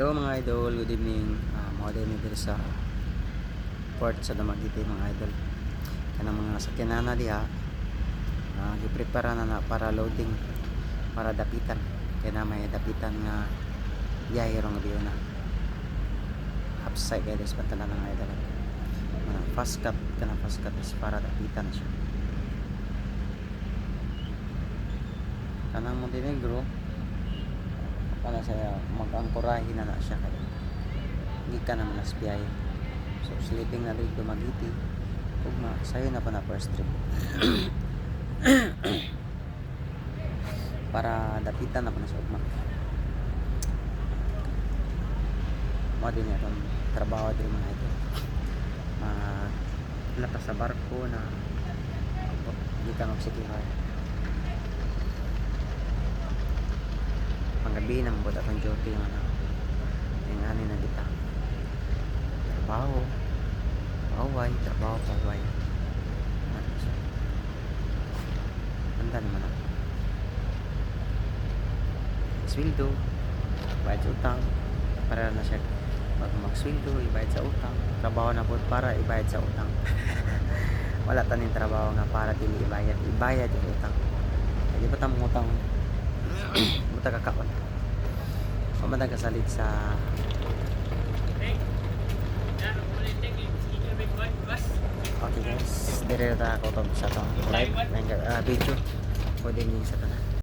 Hello mga idol, good evening. Uh, mga din dito sa port sa Damagiti mga idol. Kanang mga sakyanan na diha. Uh, giprepara na na para loading para dapitan. Kaya na may dapitan nga yahirong diyo na. Upside kaya des patanan ng idol. Mga fast cut kana fast cut is para dapitan siya. Kanang Montenegro para sa mag-angkorahin na na siya kaya hindi ka naman nas biyahe. So sleeping na rin dumagiti. Ug ma sayo na pa na first trip. Para dapitan na pa na sa ugma. Mo din itong trabaho din mga ito. Uh, lapas sa barko na hindi ka magsikihay panggabi nang buta kang duty yung ano yung ano na kita trabaho. Paway trabaho paway ganda naman ako. Sweldo. Bayad sa utang. Para na siya. Pag magsweldo ibayad sa utang. Trabaho na po para ibayad sa utang. Wala tanin trabaho nga para dili ibayad. Ibayad yung utang. Hindi pa tamang utang buta kakakon pamada kasalit sa okay guys. Dire ta ako to sa tong live. Uh, video. Pwede niyo sa tanan